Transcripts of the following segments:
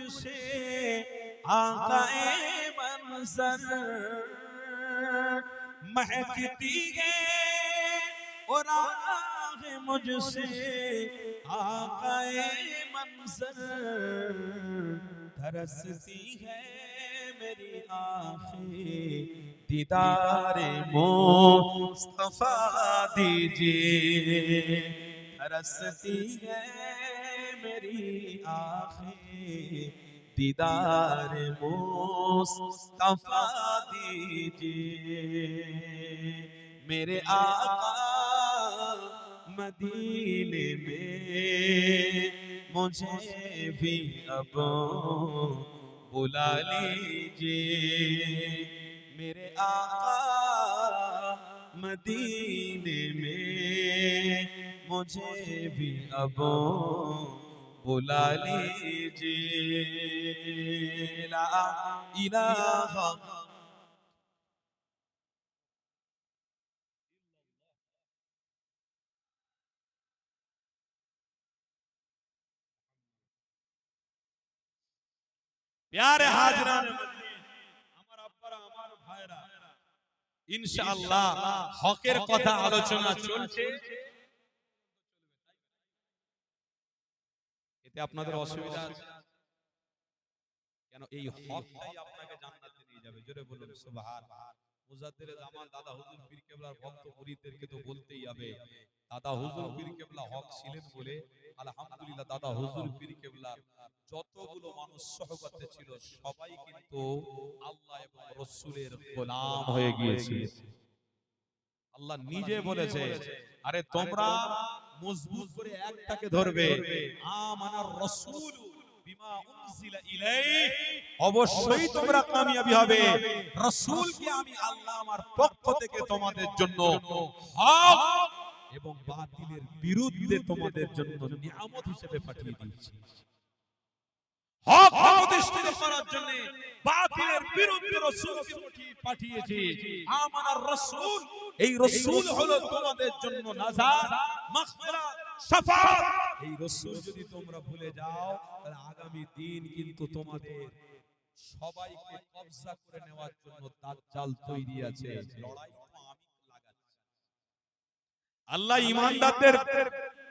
مجھ سے آقا منظر مہکتی ہے اور آگ مجھ سے آقا منظر ترستی ہے میری آنکھیں دیدار مصطفیٰ دیجیے ترستی ہے میری آنکھیں दीदार मुस्तफा दीजिए मेरे आका मदीने में मुझे भी अब बुला लीजिए मेरे आका मदीने में मुझे भी अब बुला लीजिए ला इलाहा প্যারে হাজরান আমার আব্বারা আমার ভাইরা ইনশাআল্লাহ হকের কথা আলোচনা চলছে আপনাদের অসুবিধা আছে। কেন এই হকটাই আপনাকে জান্নাতে নিয়ে যাবে। জোরে বলুন সুবহান। মুজাদ্দির জামান দাদা হুজুর পীর কেবলার ভক্ত মুরিদদেরকে তো বলতেই হবে দাদা হুজুর পীর কেবলা হক ছিলেন বলে আলহামদুলিল্লাহ দাদা হুজুর পীর কেবলার যতগুলো মানুষ সহবতে ছিল সবাই কিন্তু আল্লাহ এবং রসুলের গোলাম হয়ে গিয়েছিল আল্লাহ নিজে বলেছে আরে তোমরা মজবুত করে একটাকে ধরবে। আমানার রাসূল বিমা উনজিলা ইলাইহি। অবশ্যই তোমরা কামিয়াবি হবে। রাসূলকে আমি আল্লাহ আমার পক্ষ থেকে তোমাদের জন্য হক এবং বাতিলের বিরুদ্ধে তোমাদের জন্য নিয়ামত হিসেবে পাঠিয়ে দিয়েছি। হক প্রতিষ্ঠিত করার জন্য বাতিলের বিরুদ্ধে রাসূলকে পাঠিয়েছি। আমানার রাসূল এই রাসূল হলো তোমাদের জন্য নাজাত মাগফিরাত শাফাআত এই রাসূল যদি তোমরা ভুলে যাও তাহলে আগামী দিন কিন্তু তোমাদের সবাইকে কবজা করে নেওয়ার জন্য দাজ্জাল তৈরি আছে লড়াই আল্লাহ ইমানদারদের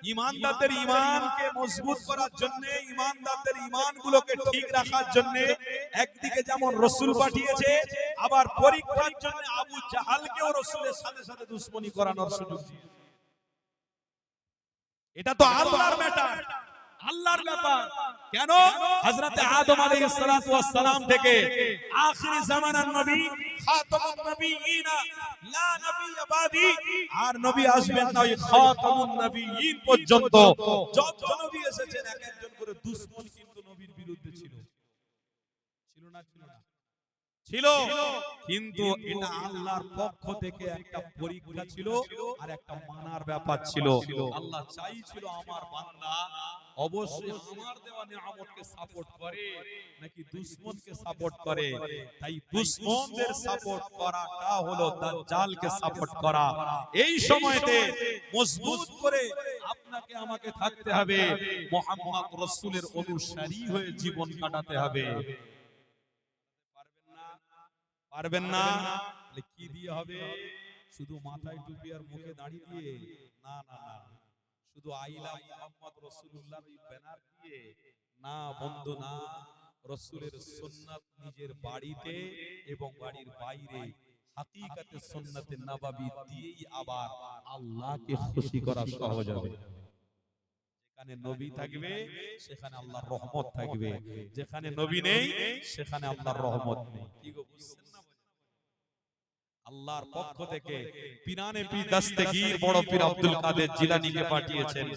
ইমানদারদের ইমানকে মজবুত করার জন্য ইমানদারদের ইমানগুলোকে ঠিক রাখার জন্য একদিকে যেমন রসুল পাঠিয়েছে আবার পরীক্ষার জন্য আবু জাহালকেও রসুলের সাথে সাথে দুশ্মনী করানোর সুযোগ এটা তো আল্লাহর ম্যাটার আল্লাহর ব্যাপার। কেন? হযরতে আদম আলাইহিস সালাতু ওয়াস সালাম থেকে আখিরি জামানার নবী আর নবী আসবেন না ওই খাতামুন নবিয়িন পর্যন্ত। যত নবী এসেছেন, এক একজন করে দুশমন কিন্তু নবীর বিরুদ্ধে ছিল ছিল না ছিল না ছিল। কিন্তু এটা আল্লাহর পক্ষ থেকে একটা পরীক্ষা ছিল আর একটা মানার ব্যাপার ছিল। আল্লাহ চাইছিল আমার বান্দা অবশ্যই আমার দেওয়া নিয়ামতকে সাপোর্ট করে, নাকি দুশমনকে সাপোর্ট করে। তাই দুশমনদের সাপোর্ট করাটা হলো সাপোর্ট করা। এই সময়তে মজবুত করে আপনাকে আমাকে থাকতে হবে। মোহাম্মদ রাসূলের অনুসারী হয়ে জীবন কাটাতে হবে। পারবেন না। তাহলে কি দিয়ে হবে? শুধু মাথায় টুপি আর মুখে দাড়ি দিয়ে? না না না। শুধু আইলা মোহাম্মদ রসুল্লাহ ব্যানার দিয়ে? না বন্ধু না। রসুলের সুন্নাত নিজের বাড়িতে এবং বাড়ির বাইরে হাকিকাতে সুন্নাতে নবাবী দিয়েই আবার আল্লাহকে খুশি করা সহজ হবে। যেখানে নবী থাকবে সেখানে আল্লাহর রহমত থাকবে। যেখানে নবী নেই সেখানে আল্লাহর রহমত নেই। কি গো বুঝছেন? আল্লাহর পক্ষ থেকে পিরানে পি দস্তগীর বড় পীর আব্দুল কাদের জিলানীকে পাঠিয়েছেন।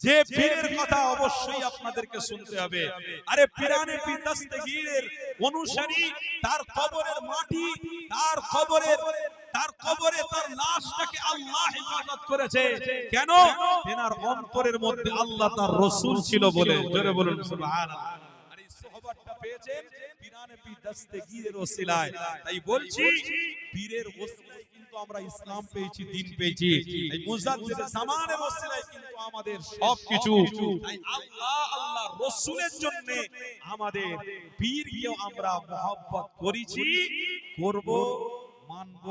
যে পীরের কথা অবশ্যই আপনাদেরকে শুনতে হবে। আরে পিরানে পি দস্তগীরের অনুসারী তার কবরের মাটি তার কবরের তার কবরে তার লাশটাকে আল্লাহ হেফাজত করেছে। কেন? তেনার অন্তরের মধ্যে আল্লাহ তার রসূল ছিল বলে। জোরে বলুন সুবহানাল্লাহ। এই পেয়েছেন ওসিলায়। তাই বলছি, পীরের ওসিলায় কিন্তু আমরা ইসলাম পেয়েছি পেয়েছি। এই জামানের ওসিলায় কিন্তু আমাদের সবকিছু। তাই আল্লাহ আল্লাহ রাসূলের জন্য আমাদের পীরকে আমরা মহব্বত করেছি, করব, মানব,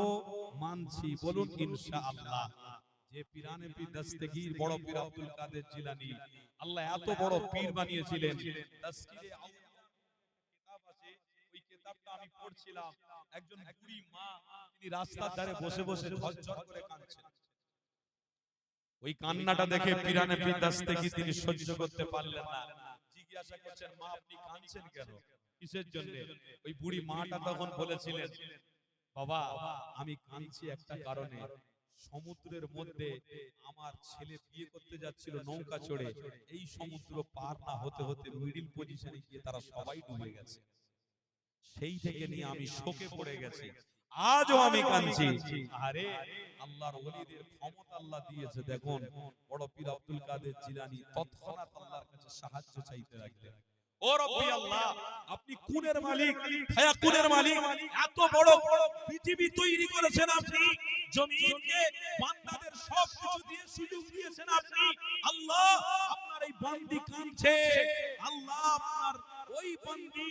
মানছি। বলুন, ইনশাআল্লাহ। যে দস্তগীর বড় পীর আব্দুল কাদের জিলানী, আল্লাহ এত বড় পীর বানিয়েছিলেন আউলিয়া কিতাব আছে ওই পড়ছিলাম একজন বুড়ি মা তিনি রাস্তার ধারে বসে বসে ঝরঝর করে কাঁদছেন। ওই কান্নাটা দেখে পিরানে পীর দস্তগীর তিনি সহ্য করতে পারলেন না। জিজ্ঞাসা করছেন মা আপনি কাঁদছেন কেন? কিসের জন্য? ওই বুড়ি মাটা তখন বলেছিলেন বাবা আমি কাঁদছি একটা কারণে। সমুদ্রের মধ্যে আমার ছেলে বিয়ে করতে যাচ্ছিল নৌকা চড়ে। এই সমুদ্র পার না হতে হতে মিডিল পজিশনে গিয়ে তারা সবাই ডুবে গেছে। সেই থেকে নিয়ে আমি শোকে পড়ে গেছি। আজও আমি কাঁদছি। আরে আল্লাহর ওলিদের ক্ষমতা আল্লাহ দিয়েছে দেখুন। বড় পীর আব্দুল কাদের জিলানী তৎক্ষণাৎ আল্লাহর কাছে সাহায্য চাইতে লাগলেন। ও রব্বি আল্লাহ আপনি কুনের মালিক। হায়া কুনের মালিক। এত বড় পৃথিবী তৈরি করেছেন আপনি। জমিনকে বান্দাদের সব কিছু দিয়ে সুযোগ দিয়েছেন আপনি। আল্লাহ আপনার এই বান্দি কাঁদছে। আল্লাহ আপনার ওই বান্দি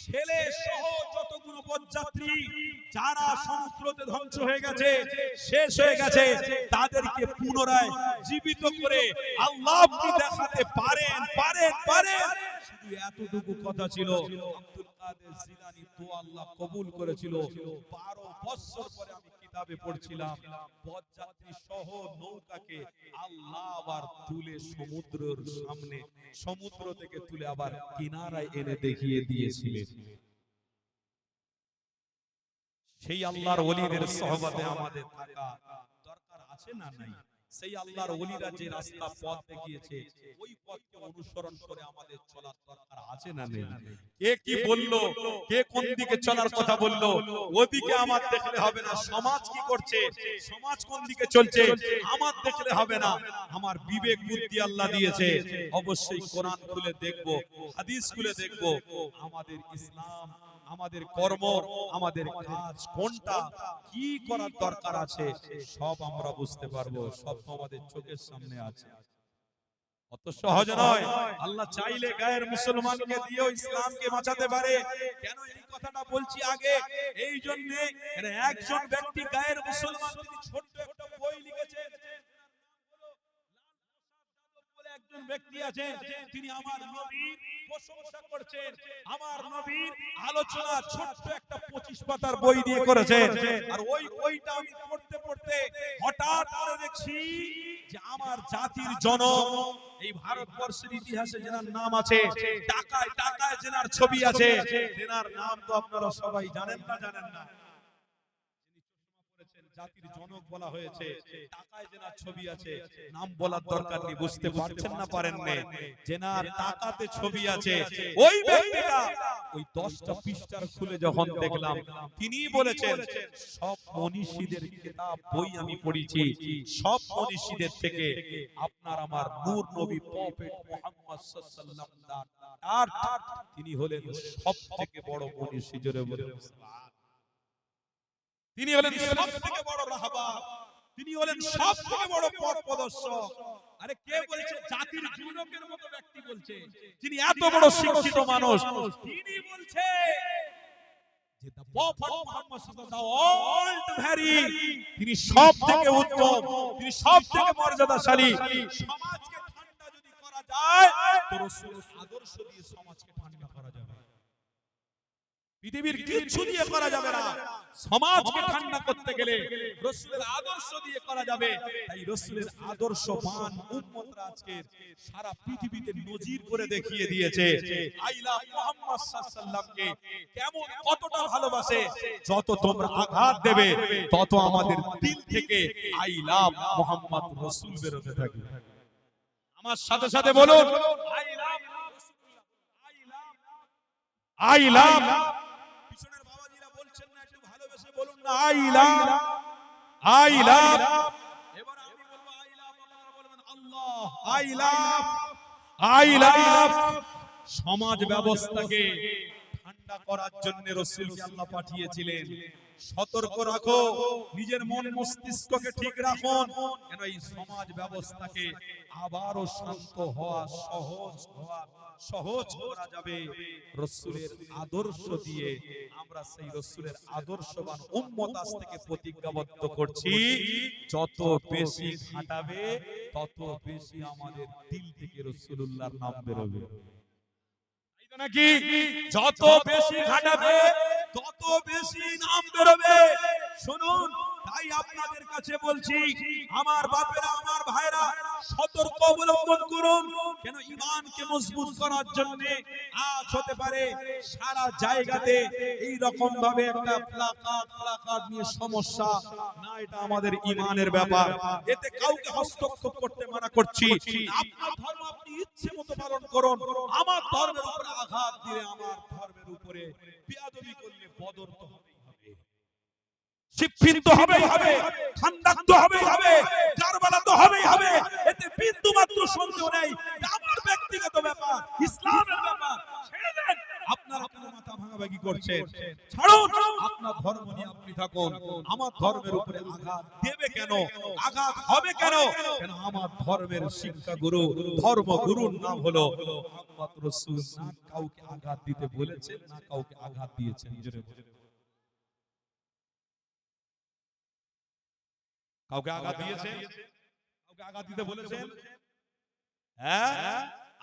ছেলে সহ যতগুলো পদযাত্রী যারা সমুদ্রতে ধ্বংস হয়ে গেছে শেষ হয়ে গেছে তাদেরকে পুনরায় জীবিত করে আল্লাহ আপনি দেখাতে পারেন পারেন পারেন শুধু এতটুকু কথা ছিল আব্দুল কাদের জিলানী তো আল্লাহ কবুল করেছিল 12 বছর পরে আমি কিতাবে পড়ছিলাম পদযাত্রী সহ নৌকাকে আল্লাহ আবার তুলে সমুদ্রের সামনে সমুদ্র থেকে তুলে আবার কিনারায় এনে দেখিয়ে দিয়েছিলেন। সেই আল্লাহর ওলিদের সহবতে আমাদের থাকা দরকার আছে না নাই? সেই আল্লাহর ওলিরা যে রাস্তা পথ দেখিয়েছে, ওই পথকে অনুসরণ করে আমাদের চলার দরকার আছে না নেই? কে কি বলল? কে কোন দিকে চলার কথা বলল? ওদিকে আমার দেখলে হবে না। সমাজ কি করছে? সমাজ কোন দিকে চলছে? আমার দেখলে হবে না। আমার বিবেক, বুদ্ধি আল্লাহ দিয়েছে। অবশ্যই কোরআন খুলে দেখব, হাদিস খুলে দেখব। আমাদের ইসলাম আমাদের কর্ম, আমাদের কাজ কোনটা, কি করার দরকার আছে, সব আমরা বুঝতে পারব, সব আমাদের চোখের সামনে আছে। অত সহজ নয়। আল্লাহ চাইলে গায়ের মুসলমানকে দিয়েও ইসলামকে বাঁচাতে পারে। কেন এই কথাটা বলছি আগে? এই জন্য একজন ব্যক্তি গায়ের মুসলমান ছোট্ট একটা বই লিখেছেন। একজন ব্যক্তি আছেন, তিনি আমার নবীর প্রশংসা করছেন। আমার নবীর আলোচনা ছোট্ট একটা 25 পাতার বই দিয়ে করেছেন। আর ওই বইটা আমি পড়তে পড়তে হঠাৎ করে দেখছি যে আমার জাতির জনক, এই ভারতবর্ষের ইতিহাসে যেনার নাম আছে টাকায় টাকায় যেনার ছবি আছে, তেনার নাম তো আপনারা সবাই জানেন না জানেন না। জাতির জনক বলা হয়েছে। টাকায় যেনার ছবি আছে। নাম বলার দরকার নেই বুঝতে পারছেন না পারেন নে যেনার টাকাতে ছবি আছে। ওই ব্যক্তিটা ওই দশটা পৃষ্ঠার খুলে যখন দেখলাম তিনি বলেছেন সব মনীষীদের কিতাব বই আমি পড়েছি। সব মনীষীদের থেকে আপনার আমার নূর নবী প্রফেট মুহাম্মদ সাল্লাল্লাহু আলাইহি তিনি হলেন সব থেকে বড় মনীষী জোরে বলে তিনি হলেন সব থেকে বড় রাহবার তিনি হলেন সব থেকে বড় পথ প্রদর্শক আরে কে বলছে? জাতির জনকের মতো ব্যক্তি বলছে। তিনি এত বড় শিক্ষিত মানুষ। তিনি বলছে তিনি সব থেকে উত্তম। তিনি সব থেকে মর্যাদাশালী। সমাজকে ঠান্ডা যদি করা যায় তো আদর্শ দিয়ে সমাজকে ঠান্ডা পৃথিবীর কিচ্ছু দিয়ে করা যাবে না। সমাজকে ঠান্ডা করতে গেলে রসুলের আদর্শ দিয়ে করা যাবে। তাই রসুলের আদর্শ উম্মতরা আজকে সারা পৃথিবীতে নজির করে দেখিয়ে দিয়েছে। আইলা মুহাম্মদ সাল্লাল্লাহকে কেমন কতটা ভালোবাসে, যত তোমরা আঘাত দেবে, তত আমাদের দিল থেকে আই লাভ মুহাম্মদ রসুল বেরোতে থাকবে। আমার সাথে সাথে বলুন আই লাভ আই লাভ পিছনের বাবাজিরা বলছেন না একটু ভালোবেসে বলুন না সমাজ ব্যবস্থাকে ঠান্ডা করার জন্য রসুলকে আল্লাহ পাঠিয়েছিলেন। সতর্ক রাখো, নিজের মন মস্তিষ্ককে ঠিক রাখুন কেন এই সমাজ ব্যবস্থাকে আবারও শান্ত হওয়া সহজ হওয়া সহজ করা যাবে। রসুলের আদর্শ দিয়ে আমরা সেই রসুলের আদর্শবান উম্মত আজ থেকে প্রতিজ্ঞাবদ্ধ করছি। যত বেশি ঘাটাবে তত বেশি আমাদের দিল থেকে রসুল্লাহর নাম বেরোবে। নাকি? যত বেশি ঘাটাবে তত বেশি নাম বেরোবে। শুনুন তাই আপনাদের কাছে বলছি, আমার বাপেরা, আমার ভাইরা সতর্ক অবলম্বন করুন। কেন ইমানকে মজবুত করার জন্য আজ হতে পারে সারা জায়গাতে এই রকম ভাবে একটা প্লাকার্ড প্লাকার্ড নিয়ে সমস্যা। না, এটা আমাদের ইমানের ব্যাপার। এতে কাউকে হস্তক্ষেপ করতে মানা করছি। আপনার ধর্ম আপনি ইচ্ছে মতো পালন করুন। আমার ধর্মের উপরে আঘাত দিলে আমার ধর্মের উপরে বিয়াদবি করলে বদর তো হবে। শিক্ষিত তো হবেই হবে খান্দাক তো হবেই হবে কারবালা তো হবেই হবে এতে বিন্দু মাত্র সন্দেহ নেই। আমার ব্যক্তিগত ব্যাপার ইসলামের ব্যাপার। ছেড়ে দেন। আপনারা কেন মাথা ভাঙাভাঙি করছেন? ছাড়ুন। আপনার ধর্ম নিয়ে আপনি থাকুন। আমার ধর্মের উপরে আঘাত দেবে কেন? আঘাত হবে কেন? কেন আমার ধর্মের শিক্ষা গুরু ধর্ম গুরুর নাম হলো কাউকে আঘাত দিতে বলেছেন না কাউকে আঘাত দিয়েছেন? জোরে কাউকে আঘাত দিয়েছে কাউকে আঘাত দিতে বলেছেন? হ্যাঁ?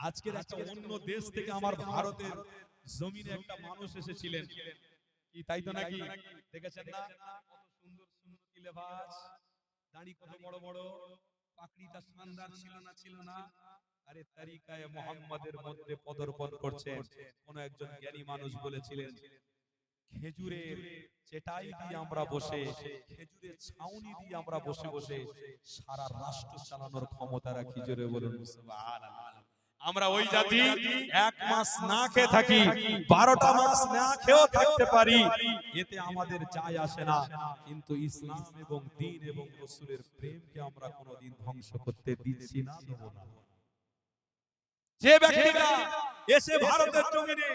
আজকের একটা অন্য দেশ থেকে আমার ভারতের জমিনে একটা মানুষ এসেছিলেন। কি তাই তো নাকি? দেখেছেন না? কত সুন্দর সুন্দর লেবাস? দাড়ি কত বড় বড়? পাকড়িটা শানদার ছিল না ছিল না? আরে তারিকায়ে মোহাম্মদের মধ্যে পদর্পণ করছেন। কোন একজন জ্ঞানী মানুষ বলেছিলেন। খেজুরের চেটাই দিয়ে আমরা বসে খেজুরের ছাউনি দিয়ে আমরা বসে বসে সারা রাষ্ট্র চালানোর ক্ষমতা রাখি জোরে বলুন। আমরা ওই জাতি এক মাস না খেয়ে থাকি বারোটা মাস না খেয়েও থাকতে পারি। এতে আমাদের যায় আসে না। কিন্তু ইসলাম এবং দিন এবং রসুলের প্রেমকে আমরা কোনোদিন ধ্বংস করতে দিচ্ছি না দেবো না। যে ব্যক্তিরা এসে ভারতের জমিনে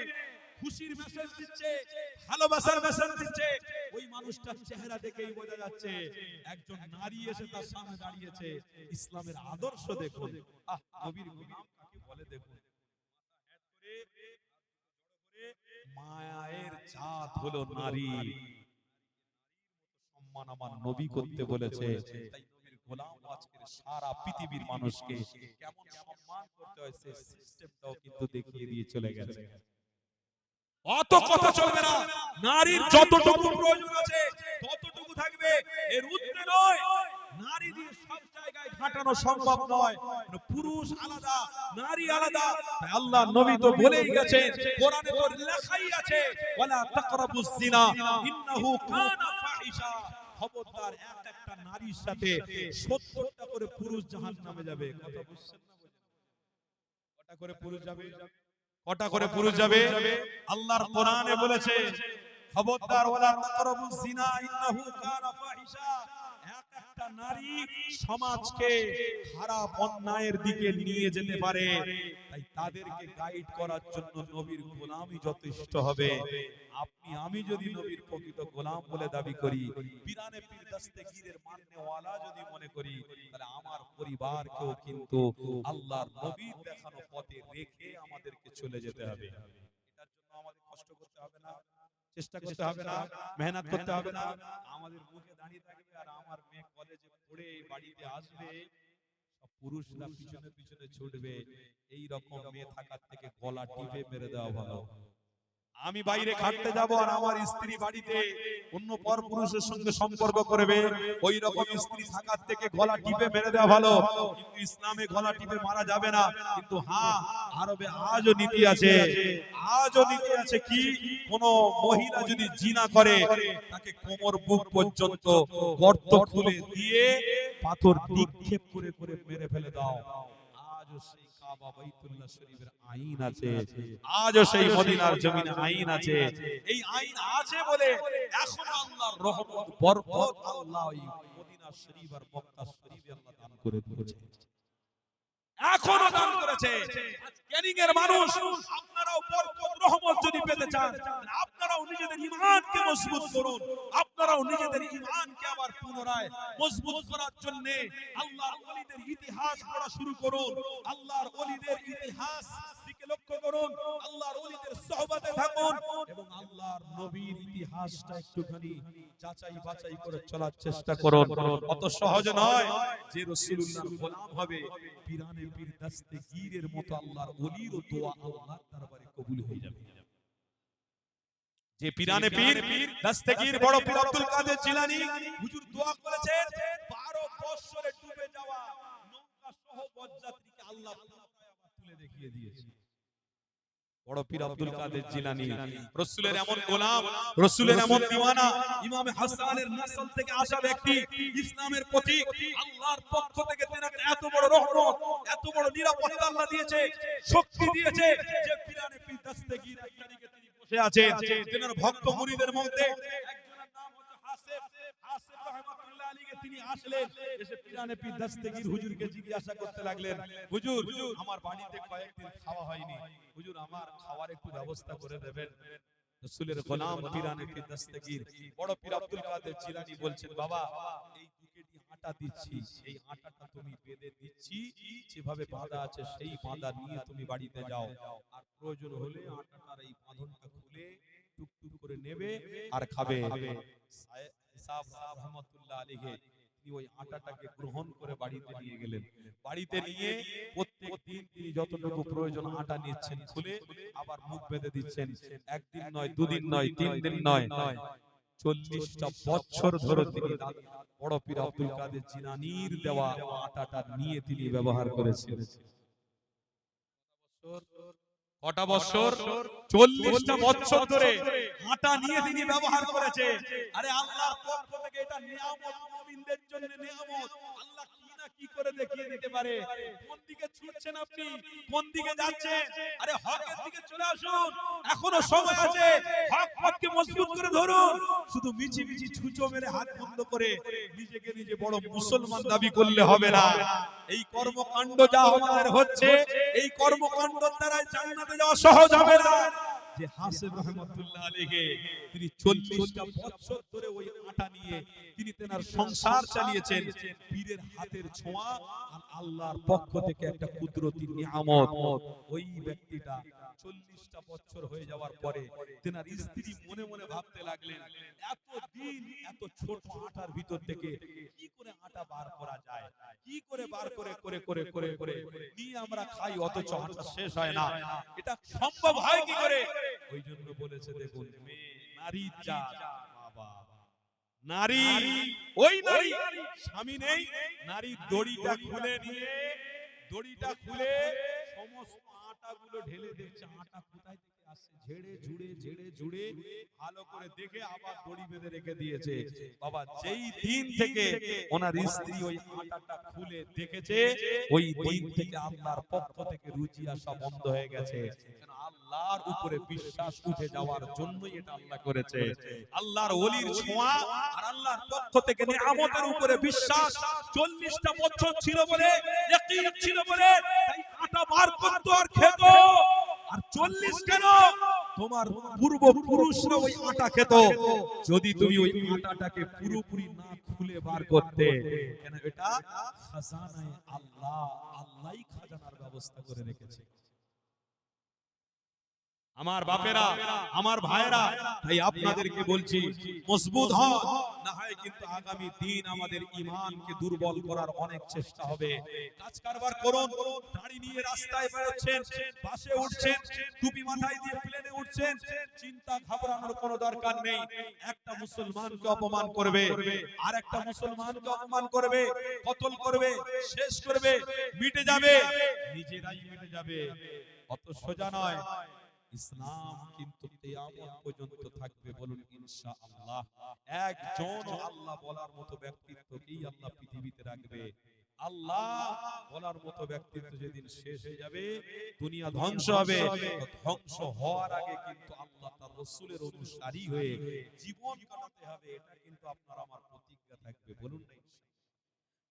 খুশির মেসেজ দিচ্ছে ভালোবাসার মেসেজ দিচ্ছে। ওই মানুষটার চেহারা দেখেই বোঝা যাচ্ছে একজন নারী এসে তার সামনে দাঁড়িয়েছে। ইসলামের আদর্শ দেখুন। আহ নবীর গোলাম কাকে বলে দেখুন। মায়ের জাত হলো নারী। সম্মান আমার নবী করতে বলেছে। তাই নবীর গোলাম আজকের সারা পৃথিবীর মানুষকে কেমন সম্মান করতে হয় সেই সিস্টেমটাও কিন্তু দেখিয়ে দিয়ে চলে গেছে। অত কথা চলবে না। নারীর যতটুকু প্রয়োজন আছে, ততটুকু থাকবে। এর উদ্দে নয়, নারী দিয়ে সব জায়গায় ঘাটানো সম্ভব নয়। পুরুষ আলাদা, নারী আলাদা। আল্লাহ নবী তো বলেই গেছেন, কোরআনে তো লেখাই আছে, ওয়ালা তাকরাবুস জিনা ইন্নাহু কানা ফাহিশা। খবরদার এক একটা নারীর সাথে 70টা করে পুরুষ জাহান্নামে যাবে। কথা বুঝছেন না কটা করে পুরুষ যাবে? কটা করে পুরুষ যাবে? আল্লাহর কোরআনে বলেছে খবরদার ওয়ালা তাকরাবুজ জিনা ইন্নাহু কানা ফাহিশা। নারী সমাজকে খারাপ অন্যায়ের দিকে নিয়ে যেতে পারে। তাই তাদেরকে গাইড করার জন্য নবীর গোলামই যথেষ্ট হবে। আপনি, আমি যদি নবীর প্রকৃত গোলাম বলে দাবি করি, পিরানে পীর দস্তগীরের মাননেওয়ালা যদি মনে করি, তাহলে আমার পরিবারকেও কিন্তু আল্লাহর নবীর দেখানো পথে রেখে আমাদেরকে চলে যেতে হবে। এটার জন্য আমাদের কষ্ট করতে হবে না। চেষ্টা করতে হবে না মেহনত করতে হবে না। আমাদের মুখে দাঁড়িয়ে থাকবে আর আমার মেয়ে কলেজে পড়ে বাড়িতে আসবে। পুরুষরা পিছনে পিছনে ছুটবে। এই রকম মেয়ে থাকার থেকে গলা টিপে মেরে দেওয়া ভালো। আমি বাইরে খাটতে যাব আর আমার স্ত্রী বাড়িতে অন্য পর পুরুষের সঙ্গে সম্পর্ক করবে। ওই রকম স্ত্রী থাকার থেকে গলা টিপে মেরে দেওয়া ভালো। কিন্তু ইসলামে গলা টিপে মারা যাবে না। কিন্তু হ্যাঁ আরবে আজও নীতি আছে। আজও নীতি আছে কি? কোন মহিলা যদি জিনা করে তাকে কোমর বুক পর্যন্ত গর্ত খুলে দিয়ে পাথর নিক্ষেপ করে করে মেরে ফেলে দাও। আজও সেই আইন আছে। আজও সেই মদিনার জমিনে আইন আছে। এই আইন আছে বলে এখন আল্লাহর রহমত বরকত আল্লাহ মদিনা শরীফ আর মক্কা শরীফে আল্লাহ দান করে দিয়েছে। এখনও দান করেছে। ক্যানিং এর মানুষ, আপনারাও বরকত, রহমত যদি পেতে চান, আপনারাও নিজেদের ঈমানকে মজবুত করুন। আপনারাও নিজেদের ঈমানকে আবার পুনরায় মজবুত করার জন্য আল্লাহর ওলিদের ইতিহাস পড়া শুরু করুন। আল্লাহর ওলিদের ইতিহাস লক্ষ্য করুন আল্লাহর ওলিদের সোহবতে থাকুন এবং আল্লাহর নবীর ইতিহাসটা একটুখানি যাচাই বাছাই করে চলার চেষ্টা করুন। অত সহজ নয় যে রাসূলুল্লাহর গোলাম হবে পিরানে পীর দস্তগীরের মতো আল্লাহর ওলির দোয়া আল্লাহর দরবারে কবুল হয়ে যাবে। যে পিরানে পীর দস্তগীর বড় পীর আব্দুল কাদের জিলানী হুজুর দোয়া করেছেন 12 বছরে ডুবে যাওয়া নৌকা সহ বজ্জাত্রীকে আল্লাহ তুলে দেখিয়ে দিয়েছে। বড় পীর আব্দুল কাদের জিলানী। রাসূলের এমন গোলাম রাসূলের এমন দিওয়ানা ইমাম হাসানের নসল থেকে আসা ব্যক্তি ইসলামের প্রতীক। আল্লাহর পক্ষ থেকে তেনাকে এত বড় রহমত এত বড় নিরাপত্তা আল্লাহ দিয়েছে শক্তি দিয়েছে যে পিরানে পীর দস্তগীর ইত্যাদিকে তিনি বসে আছেন। তেনার ভক্ত মুরিদের মধ্যে একজনের নাম হচ্ছে রহমাতুল্লাহ আলীকে তিনি আসলেন, এসে পিরানে পীর দস্তগীর হুজুরকে জিজ্ঞাসা করতে লাগলেন, হুজুর, আমার বাড়িতে কয়েকদিন খাওয়া হয়নি। হুজুর, আমার খাওয়ার একটু ব্যবস্থা করে দেবেন। রাসূলের গোলাম পিরানে বড় পীর আব্দুল কাদের জিলানী বলছেন, বাবা, এই আটা দিচ্ছি, এই আটাটা তুমি বেঁধে দিচ্ছি যেভাবে বাঁধা আছে সেই বাঁধা নিয়ে তুমি বাড়িতে যাও। আর প্রয়োজন হলে আটাটার এই বাঁধনটা খুলে টুকটুক করে নেবে আর খাবে। তিনি ওই আটাটাকে গ্রহণ করে বাড়িতে নিয়ে গেলেন। বাড়িতে নিয়ে প্রত্যেক দিন তিনি যতটুকু প্রয়োজন আটা নিচ্ছেন খুলে আবার মুখ বেঁধে দিচ্ছেন। একদিন নয়, দুদিন নয়, তিন দিন নয় চল্লিশটা বছর ধরে তিনি বড় পীর আব্দুল কাদের জিনানির দেওয়া আটাটা নিয়ে তিনি ব্যবহার করেছেন। কটা বছর? চল্লিশটা বছর ধরে হাঁটা নিয়ে তিনি ব্যবহার করেছে। আরে আল্লাহর পক্ষ থেকে এটা নিয়ামত মুমিনদের জন্য নিয়ামত। আল্লাহ কি না কি করে দেখিয়ে দিতে পারে? কোন দিকে ছুটছেন আপনি? কোন দিকে যাচ্ছেন? আরে হকের দিকে চলে আসুন। এখনও সময় আছে। হক পথকে মজবুত করে ধরুন। শুধু মিছি মিছি ছুঁচো মেরে হাত বন্ধ করে নিজেকে নিজে বড় মুসলমান দাবি করলে হবে না। এই কর্মকাণ্ড যা আমাদের হচ্ছে এই কর্মকাণ্ডের দ্বারা জান্নাতে যাওয়া সহজ হবে না। যে হাসিব রহমাতুল্লাহ আলাইহি তিনি 40টা বছর ধরে ওই আটা নিয়ে তিনি তেনার সংসার চালিয়েছেন। পীরের হাতের ছোঁয়া আর আল্লাহর পক্ষ থেকে একটা কুদরতি নিয়ামত। ওই ব্যক্তিটা চল্লিশটা বছর হয়ে যাওয়ার পরে তেনার স্ত্রী মনে মনে ভাবতে লাগলেন এত দিন এত ছোট আটার ভিতর থেকে কি করে আটা বার করা যায়? কি করে বার করে করে করে করে করে নিয়ে আমরা খাই, অথচ আটা শেষ হয় না। এটা সম্ভব হয় কি করে? ওই জন্য বলেছে, দেখুন, নারী জাত, বাবা। নারী, ওই নারী, স্বামী নেই। নারী দড়িটা খুলে নিয়ে, দড়িটা খুলে সমস্ত আটাগুলো ঢেলে দেখছে আটা কোথায় থেকে আসছে ঝেড়ে ঝুড়ে ঝেড়ে ঝুড়ে ভালো করে দেখে আবার দড়ি বেঁধে রেখে দিয়েছে। বাবা যেই দিন থেকে ওনার স্ত্রী ওই আটাটা খুলে দেখেছে ওই দিন থেকে আল্লাহর পক্ষ থেকে রুচি আসা বন্ধ হয়ে গেছে। আল্লাহর উপরে বিশ্বাস উঠে যাওয়ার জন্যই এটা আল্লাহ করেছে। আল্লাহর ওলির ছোঁয়া আর আল্লাহর পক্ষ থেকে নিয়ামতের উপরে বিশ্বাস 40টা বছর ছিল বলে ইয়াকিন ছিল বলে আটা বার করত আর খেত। আর 40 কেন? তোমার পূর্ব পুরুষরা ওই আটা খেত। যদি তুমি ওই আটাটাকে পুরোপুরি না খুলে বার করতে, কেন এটা? খাজানায় আল্লাহ খাজানার ব্যবস্থা করে রেখেছে। আমার বাপেরা, আমার ভাইয়েরা তাই আপনাদেরকে বলছি, মজবুত হন না হয় কিন্তু আগামী দিন আমাদের ইমানকে দুর্বল করার অনেক চেষ্টা হবে। কাজ কারবার করুন গাড়ি নিয়ে রাস্তায় বেরোচ্ছেন, বাসে উঠছেন, টুপি মাথায় দিয়ে প্লেনে উঠছেন, চিন্তা ঘাবড়ানোর কোনো দরকার নেই। একটা মুসলমানকে অপমান করবে আর একটা মুসলমানকে অপমান করবে, কতল করবে, শেষ করবে, মিটে যাবে, নিজেরাই মিটে যাবে। অত সোজা নয়। ইসলাম কিন্তু কিয়ামত পর্যন্ত থাকবে বলুন ইনশাআল্লাহ। একজন আল্লাহ বলার মতো ব্যক্তিত্বকেই আল্লাহ পৃথিবীতে রাখবে। আল্লাহ বলার মতো ব্যক্তিত্ব যেদিন শেষ হয়ে যাবে, দুনিয়া ধ্বংস হবে। ধ্বংস হওয়ার আগে কিন্তু আল্লাহ তার রসুলের অনুসারী হয়ে জীবন কাটাতে হবে, এটা কিন্তু আপনার আমার প্রতিজ্ঞা থাকবে। বলুন না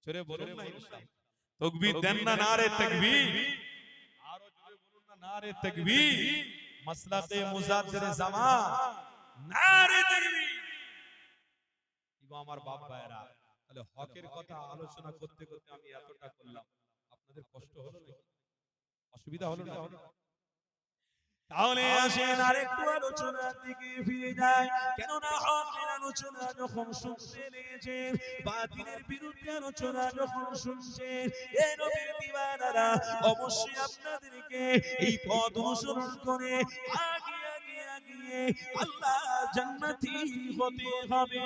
চলে বলুন না ইনশাআল্লাহ। তাকবীর দেন না নারে তাকবীর। আরও জোরে বলুন না নারে তাকবীর। মুজাদ্দির জামা। নারে তাকবীর ইগো আমার বাপ ভাইরা তাহলে হকের কথা আলোচনা করতে করতে আমি এতটা করলাম। আপনাদের কষ্ট হলো নাকি? অসুবিধা হলো না তাহলে আসেন আরেকটু আলোচনার দিকে ফিরে যায় কেননা হকের আলোচনা যখন শুনতে লেগেছেন বাতিলের বিরুদ্ধে আলোচনা যখন শুনছেন এ নবীর দিওয়ানারা অবশ্যই আপনাদেরকে এই পথ অনুসরণ করে আগে আগে আগিয়ে আল্লাহ জান্নাতি হতে হবে।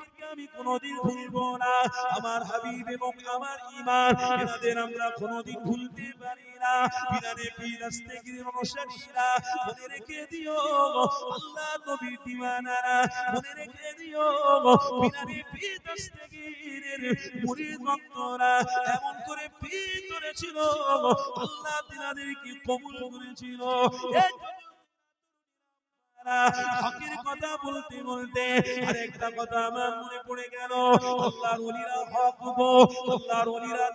আমি কোনোদিন ভুলবো না। আমার হাবিব এবং আমার ঈমান এনাদের আমরা কোনোদিন ভুলতে পারি না। পীরানে পীর দাস্তেগিরির অনুসারীরা, মনে রেখে দিও আল্লাহ নবীর দিওয়ানারা মনে রেখে দিও পীরানে পীর দাস্তেগিরের মুরিদ ভক্তরা, এমন করে পীর ধরেছিল আল্লাহ তিনাদেরকে কবুল করেছিল। এই হকের কথা বলতে বলতে আরেকটা কথা আমার মনে পড়ে গেল। আল্লাহর ওলিরা হক আল্লাহর ওলিরা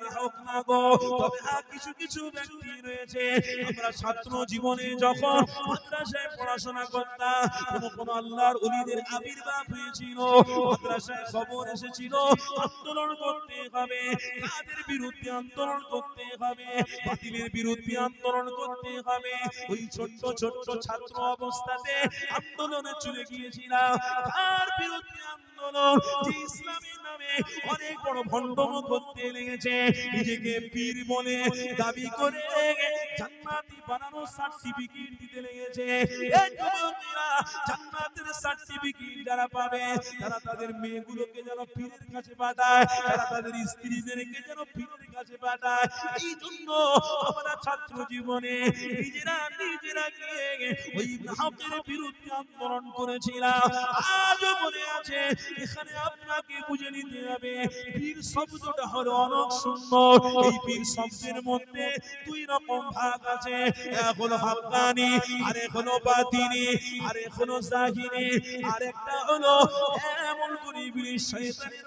না গো তবে হ্যাঁ কিছু কিছু ব্যক্তি রয়েছে। আমরা ছাত্র জীবনে যখন মাদ্রাসায় পড়াশোনা করতাম, কোন কোন আল্লাহর ওলিদের আবির্ভাব হয়েছিল। মাদ্রাসায় খবর এসেছিল, আন্দোলন করতে হবে, কাদের বিরুদ্ধে আন্দোলন করতে হবে, বাতিলের বিরুদ্ধে আন্দোলন করতে হবে। ওই ছোট্ট ছোট্ট ছাত্র অবস্থাতে আন্দোলনে চলে গিয়েছিলাম। তার বিরুদ্ধে আন্দোলন ইসলামের নামে অনেক বড় করতে লেগেছে। নিজেকে পীর বলে দাবি করে জান্নাতি সার্টিফিকেট দিতে লেগেছে। জান্নাতের সার্টিফিকেট যারা পাবে, তারা তাদের মেয়েগুলোকে যেন পীরের কাছে পাঠায়, তারা তাদের স্ত্রীদেরকে যেন পীরের কাছে পাঠায়। এই জন্য আমরা ছাত্র জীবনে নিজেরা নিজেরা গিয়ে ওই হকের বিরুদ্ধে আন্দোলন করেছিলাম। আজও মনে আছে এখানে আপনাকে বুঝে নিতে হবে পীর শব্দটা হলো অনেক সুন্দর। এই পীর শব্দের মধ্যে দুই রকম ভাগ আছে, এক হলো হাক্কানি আর এক হলো বাতিনি আর এক হলো জাহিনি আর একটা হলো এমন করে শয়তানের